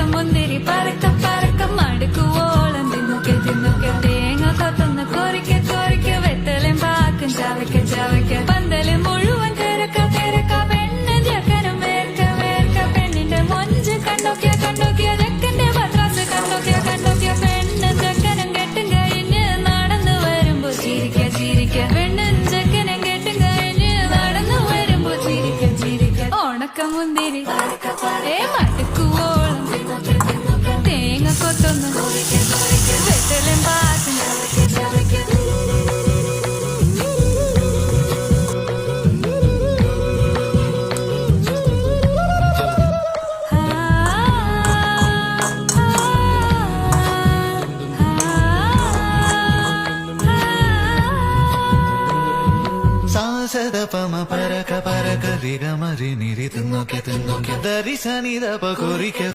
ഉണക്കമുന്തിരി പറക്ക പറക്ക മടുക്കുവോളം തിന്നുക്കെ തേങ്ങ മുഴുവൻ പെണ്ണിന്റെ മൊഞ്ച് കണ്ടോക്കിയ കണ്ടോക്കിയ കണ്ടോക്കിയ കണ്ടോക്കിയ നടന്നു വരുമ്പോ ചിരിക്ക ചിരിക്ക. നടന്നു വരുമ്പോ ചിരിക്ക ചിരിക്ക. ഏ മടുക്കുവോളം సద పమ పరక పరక రిగ మరి నిరి తిన్నొక్కె తిన్నొక్కె దరి సని దప కోరిక